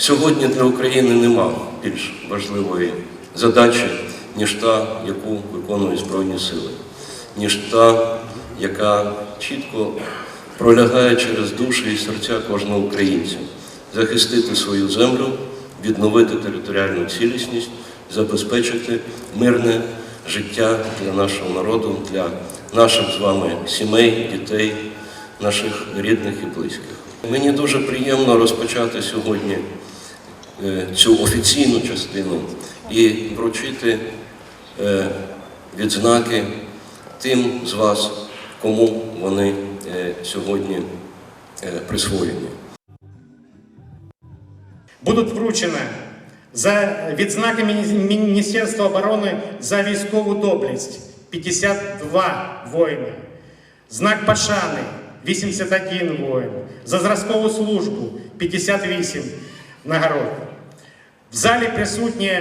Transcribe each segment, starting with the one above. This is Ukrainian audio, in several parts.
Сьогодні для України нема більш важливої задачі, ніж та, яку виконують Збройні Сили, ніж та, яка чітко пролягає через душі і серця кожного українця, захистити свою землю, відновити територіальну цілісність, забезпечити мирне життя для нашого народу, для наших з вами сімей, дітей, наших рідних і близьких. Мені дуже приємно розпочати сьогодні е, цю офіційну частину і вручити е, відзнаки тим з вас, кому вони е, сьогодні присвоєні. будуть вручені за відзнаки Міністерства оборони за військову доблесть 52 воїни, знак Пашани 81 воїн, за зразкову службу 58 нагород. В залі присутні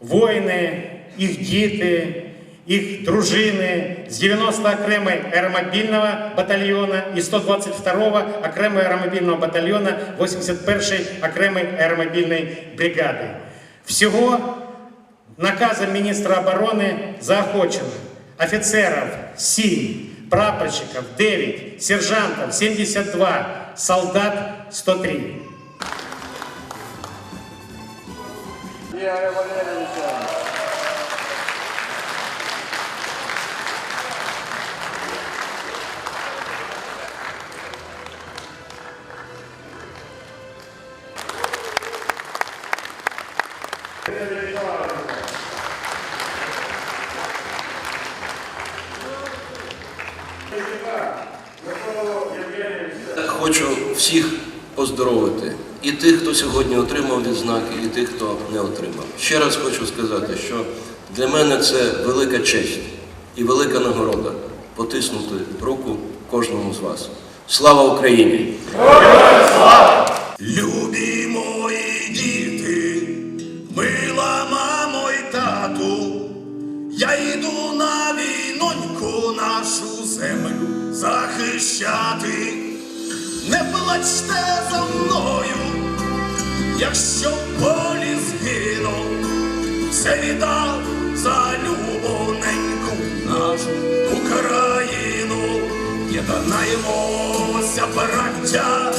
воїни, їх діти, їх дружини з 90 окремої аеромобільного батальйона і 122 окремого аеромобільного батальйона 81 окремої аеромобільної бригади. Всього наказом міністра оборони заохочено офіцерів 7, прапорщиків 9, сержантів 72, солдат 103. Ігоря Валерійовича. Хочу всіх поздоровити. І тих, хто сьогодні отримав відзнаки, і тих, хто не отримав. Ще раз хочу сказати, що для мене це велика честь і велика нагорода потиснути руку кожному з вас. Слава Україні! Любі мої діти, мила мамо й тату, я йду на нашу землю захищати. Не плачте за мною, якщо в полі згину, все віддав за любоненьку нашу Україну. Єднаємося, браття,